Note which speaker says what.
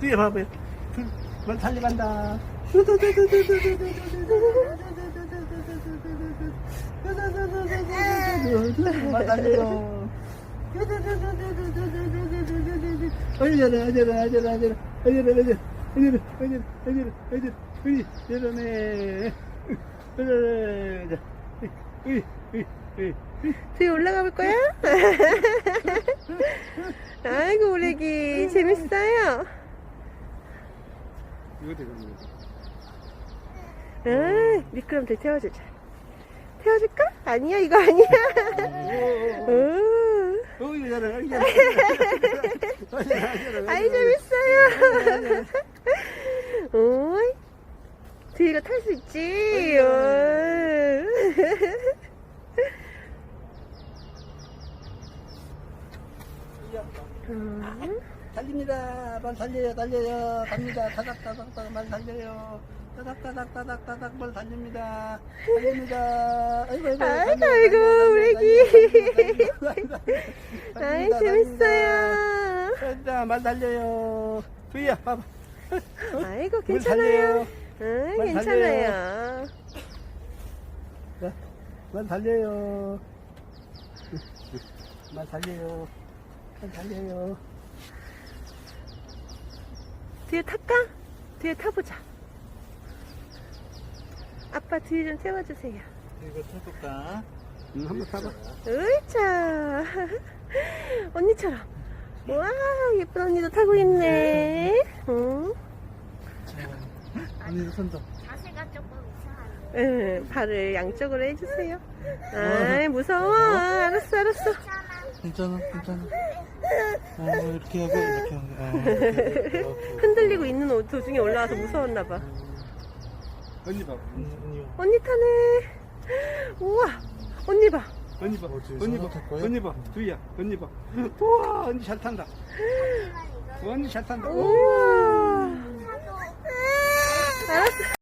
Speaker 1: 뒤에 봐봐요. 넌 달려간다. 만 달려요. 어디잖아, 어디잖아, 어디잖아, 어디잖아, 어디잖아, 어디잖아, 어디잖아, 어디잖아, 어디잖아, 어디잖아, 어디, 이러네. 어디잖아, 어디, 어디, 어디.
Speaker 2: 뒤에 올라가 볼 거야? 아이고, 우리 애기. 재밌어요?
Speaker 1: 이거 되겠네.
Speaker 2: 아, 미끄럼틀 태워주자. 태워줄까? 아니야, 이거 아니야. 음.
Speaker 1: 어, 이러잖아, 이러잖아.
Speaker 2: 아이, 재밌어요. 오이. 뒤가 탈 수 있지. 어. 음.
Speaker 1: 달립니다. 만 달려요, 달려요. 갑니다. 타닥타닥타닥 만 달려요. 타닥타닥타닥타닥 만 달립니다. 달립니다. 아이고, 아이고,
Speaker 2: 아이고, 아이고,
Speaker 1: 달려요,
Speaker 2: 우리 애기. 아이, 재밌어요.
Speaker 1: 달립니다. 만 달려요. 두이야, 봐봐.
Speaker 2: 아이고,
Speaker 1: 물
Speaker 2: 괜찮아요. 응,
Speaker 1: 만
Speaker 2: 괜찮아요.
Speaker 1: 자, 만 달려요. 만 달려요. 만 달려요.
Speaker 2: 뒤에 탈까? 뒤에 타보자. 아빠 뒤에 좀 태워주세요.
Speaker 3: 이거 타볼까?
Speaker 1: 응, 한번 타봐.
Speaker 2: 으이차. 언니처럼. 와, 예쁜 언니도 타고 있네. 응?
Speaker 3: 언니 손도.
Speaker 4: 자세가 조금 이상한데.
Speaker 2: 응, 발을 양쪽으로 해주세요. 아이, 무서워. 알았어, 알았어.
Speaker 3: 괜찮아, 괜찮아. 어, 이렇게 하고, 이렇게 하고. 어, 이렇게 하고.
Speaker 2: 흔들리고 있는 옷 도중에 올라와서 무서웠나봐.
Speaker 1: 언니 봐.
Speaker 3: 언니,
Speaker 2: 언니 타네. 우와, 언니 봐.
Speaker 1: 언니 봐. 언니 봐. 언니 봐. 두이야. 언니 봐. 우와, 언니 잘 탄다. 언니 잘 탄다.
Speaker 2: 우와. 알았어.